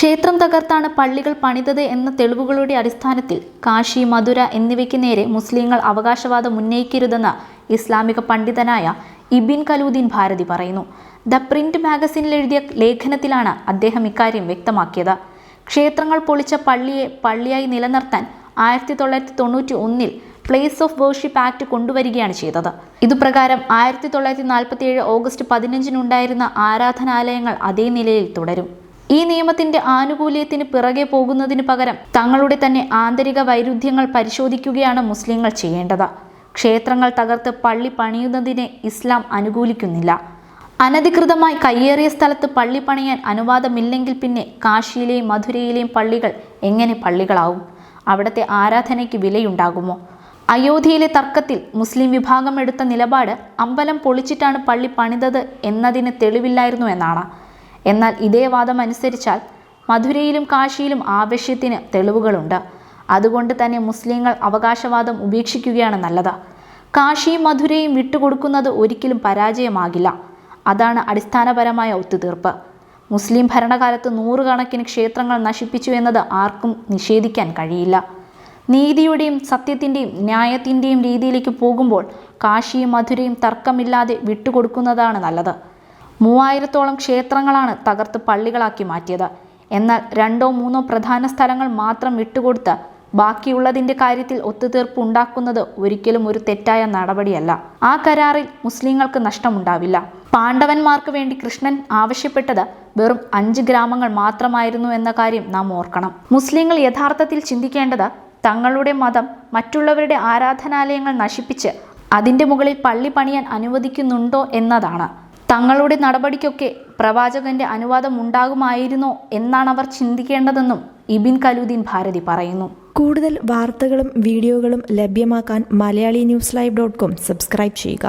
ക്ഷേത്രം തകർത്താണ് പള്ളികൾ പണിതത് എന്ന തെളിവുകളുടെ അടിസ്ഥാനത്തിൽ കാശി മധുര എന്നിവയ്ക്ക് നേരെ മുസ്ലിങ്ങൾ അവകാശവാദം ഉന്നയിക്കരുതെന്ന് ഇസ്ലാമിക പണ്ഡിതനായ ഇബിൻ കലൂദ്ദീൻ ഭാരതി പറയുന്നു. ദ പ്രിന്റ് മാഗസിനിൽ എഴുതിയ ലേഖനത്തിലാണ് അദ്ദേഹം ഇക്കാര്യം വ്യക്തമാക്കിയത്. ക്ഷേത്രങ്ങൾ പൊളിച്ച പള്ളിയെ പള്ളിയായി നിലനിർത്താൻ ആയിരത്തി തൊള്ളായിരത്തി തൊണ്ണൂറ്റി ഒന്നിൽ പ്ലേസ് ഓഫ് വേർഷിപ്പ് ആക്ട് കൊണ്ടുവരികയാണ് ചെയ്തത്. ഇതുപ്രകാരം ആയിരത്തി തൊള്ളായിരത്തി നാൽപ്പത്തി ഏഴ് ഓഗസ്റ്റ് പതിനഞ്ചിനുണ്ടായിരുന്ന ആരാധനാലയങ്ങൾ അതേ നിലയിൽ തുടരും. ഈ നിയമത്തിന്റെ ആനുകൂല്യത്തിന് പിറകെ പോകുന്നതിന് പകരം തങ്ങളുടെ തന്നെ ആന്തരിക വൈരുദ്ധ്യങ്ങൾ പരിശോധിക്കുകയാണ് മുസ്ലിങ്ങൾ ചെയ്യേണ്ടത്. ക്ഷേത്രങ്ങൾ തകർത്ത് പള്ളി പണിയുന്നതിനെ ഇസ്ലാം അനുകൂലിക്കുന്നില്ല. അനധികൃതമായി കയ്യേറിയ സ്ഥലത്ത് പള്ളി പണിയാൻ അനുവാദമില്ലെങ്കിൽ പിന്നെ കാശിയിലെയും മധുരയിലെയും പള്ളികൾ എങ്ങനെ പള്ളികളാവും? അവിടുത്തെ ആരാധനയ്ക്ക് വിലയുണ്ടാകുമോ? അയോധ്യയിലെ തർക്കത്തിൽ മുസ്ലിം വിഭാഗം എടുത്ത നിലപാട് അമ്പലം പൊളിച്ചിട്ടാണ് പള്ളി പണിതത് എന്നതിന് തെളിവില്ലായിരുന്നു എന്നാണ്. എന്നാൽ ഇതേ വാദം അനുസരിച്ചാൽ മധുരയിലും കാശിയിലും ആവശ്യത്തിന് തെളിവുകളുണ്ട്. അതുകൊണ്ട് തന്നെ മുസ്ലിങ്ങൾ അവകാശവാദം ഉപേക്ഷിക്കുകയാണ് നല്ലത്. കാശിയും മധുരയും വിട്ടുകൊടുക്കുന്നത് ഒരിക്കലും പരാജയമാകില്ല. അതാണ് അടിസ്ഥാനപരമായ ഒത്തുതീർപ്പ്. മുസ്ലിം ഭരണകാലത്ത് നൂറുകണക്കിന് ക്ഷേത്രങ്ങൾ നശിപ്പിച്ചു എന്നത് ആർക്കും നിഷേധിക്കാൻ കഴിയില്ല. നീതിയുടെയും സത്യത്തിന്റെയും ന്യായത്തിന്റെയും രീതിയിലേക്ക് പോകുമ്പോൾ കാശിയും മധുരയും തർക്കമില്ലാതെ വിട്ടുകൊടുക്കുന്നതാണ് നല്ലത്. മൂവായിരത്തോളം ക്ഷേത്രങ്ങളാണ് തകർത്ത് പള്ളികളാക്കി മാറ്റിയത്. എന്നാൽ രണ്ടോ മൂന്നോ പ്രധാന സ്ഥലങ്ങൾ മാത്രം വിട്ടുകൊടുത്ത് ബാക്കിയുള്ളതിന്റെ കാര്യത്തിൽ ഒത്തുതീർപ്പ് ഉണ്ടാക്കുന്നത് ഒരിക്കലും ഒരു തെറ്റായ നടപടിയല്ല. ആ കരാറിൽ മുസ്ലിങ്ങൾക്ക് നഷ്ടമുണ്ടാവില്ല. പാണ്ഡവന്മാർക്ക് വേണ്ടി കൃഷ്ണൻ ആവശ്യപ്പെട്ടത് വെറും അഞ്ച് ഗ്രാമങ്ങൾ മാത്രമായിരുന്നു എന്ന കാര്യം നാം ഓർക്കണം. മുസ്ലിങ്ങൾ യഥാർത്ഥത്തിൽ ചിന്തിക്കേണ്ടത് തങ്ങളുടെ മതം മറ്റുള്ളവരുടെ ആരാധനാലയങ്ങൾ നശിപ്പിച്ച് അതിന്റെ മുകളിൽ പള്ളി പണിയാൻ അനുവദിക്കുന്നുണ്ടോ എന്നതാണ്. തങ്ങളുടെ നടപടിക്കൊക്കെ പ്രവാചകന്റെ അനുവാദം ഉണ്ടാകുമായിരുന്നോ എന്നാണ് അവർ ചിന്തിക്കേണ്ടതെന്നും ഇബിൻ കലൂദ്ദീൻ ഭാരതി പറയുന്നു. കൂടുതൽ വാർത്തകളും വീഡിയോകളും ലഭ്യമാക്കാൻ Malayali news live dot com subscribe ചെയ്യുക.